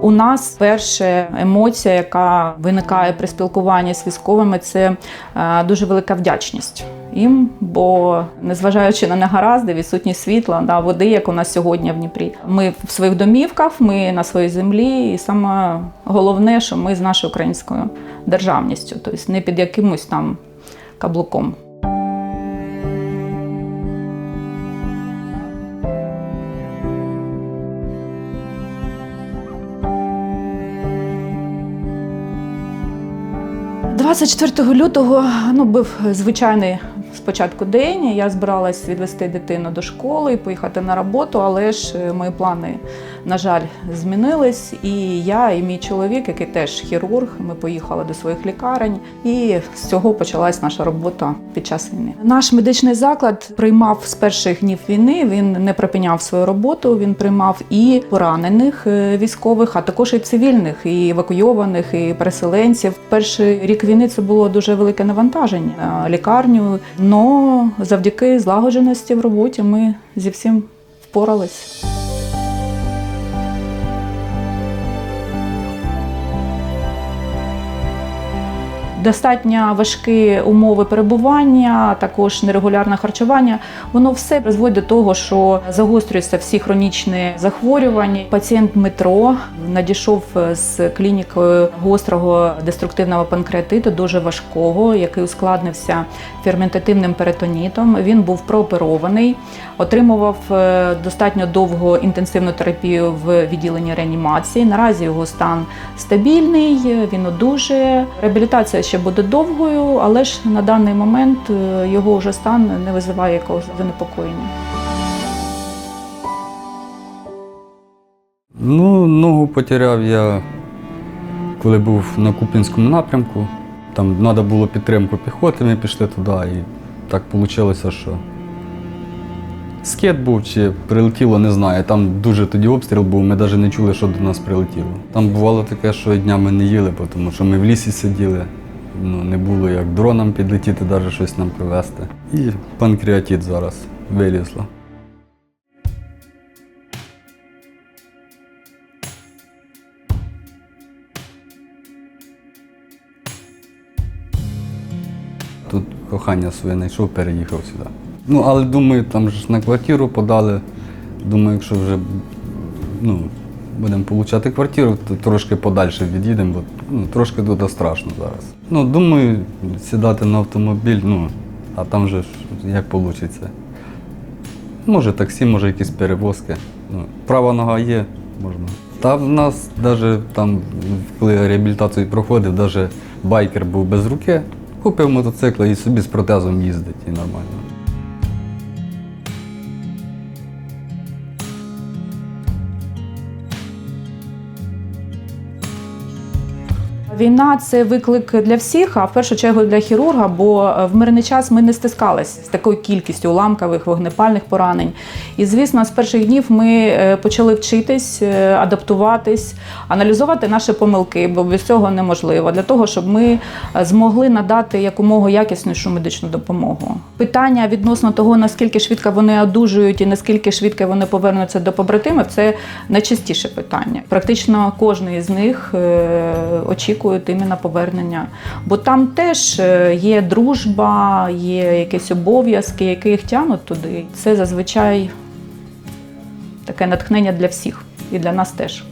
У нас перша емоція, яка виникає при спілкуванні з військовими, це е, дуже велика вдячність їм. Бо незважаючи на негаразди, відсутність світла, да, води, як у нас сьогодні в Дніпрі, ми в своїх домівках, ми на своїй землі, і саме головне, що ми з нашою українською державністю, тобто не під якимось там каблуком. – 24 лютого ну, був звичайний спочатку день. Я збиралась відвести дитину до школи і поїхати на роботу, але ж е, мої плани, на жаль, змінились. І я, і мій чоловік, який теж хірург, ми поїхали до своїх лікарень, і з цього почалась наша робота під час війни. Наш медичний заклад приймав з перших днів війни. Він не припиняв свою роботу. Він приймав і поранених е, військових, а також і цивільних, і евакуйованих, і переселенців. Перший рік війни це було дуже велике навантаження на лікарню. Но завдяки злагодженості в роботі ми зі всім впорались. Достатньо важкі умови перебування, також нерегулярне харчування. Воно все призводить до того, що загострюються всі хронічні захворювання. Пацієнт метро надійшов з клінікою гострого деструктивного панкреатиту, дуже важкого, який ускладнився ферментативним перитонітом. Він був прооперований, отримував е, достатньо довго інтенсивну терапію в відділенні реанімації. Наразі його стан стабільний, він одужує. Реабілітація ще буде довгою, але ж на даний момент е, його вже стан не визиває якогось занепокоєння. Ну, ногу потеряв я, коли був на Куп'янському напрямку. Там треба було підтримку піхоти, ми пішли туди. І так вийшло, що скет був чи прилетіло, не знаю. Там дуже тоді обстріл був, ми навіть не чули, що до нас прилетіло. Там бувало таке, що днями не їли, тому що ми в лісі сиділи. Ну, не було як дроном підлетіти, навіть щось нам привезти. І панкреатит зараз вилізло. Тут кохання своє знайшов, переїхав сюди. Ну, але думаю, там ж на квартиру подали. Думаю, якщо вже ну, будемо отримати квартиру, то трошки подальше від'їдемо, бо ну, трошки туди страшно зараз. Ну, думаю, сідати на автомобіль, ну, а там вже ж як вийде. Може таксі, може якісь перевозки. Ну, права нога є, можна. Та в нас навіть там, коли реабілітацію проходив, навіть байкер був без руки, купив мотоцикл і собі з протезом їздить і нормально. Війна це виклик для всіх, а в першу чергу для хірурга, бо е, в мирний час ми не стискалися з такою кількістю уламкових вогнепальних поранень. І звісно, з перших днів ми е, почали вчитись, е, адаптуватись, аналізувати наші помилки, бо без цього неможливо для того, щоб ми змогли надати якомога якіснішу медичну допомогу. Питання відносно того, наскільки швидко вони одужують і наскільки швидко вони повернуться до побратимів, це найчастіше питання. Практично кожен із них е, очікує іменно повернення. Бо там теж е, є дружба, є якісь обов'язки, які їх тягнуть туди. Це зазвичай таке натхнення для всіх і для нас теж.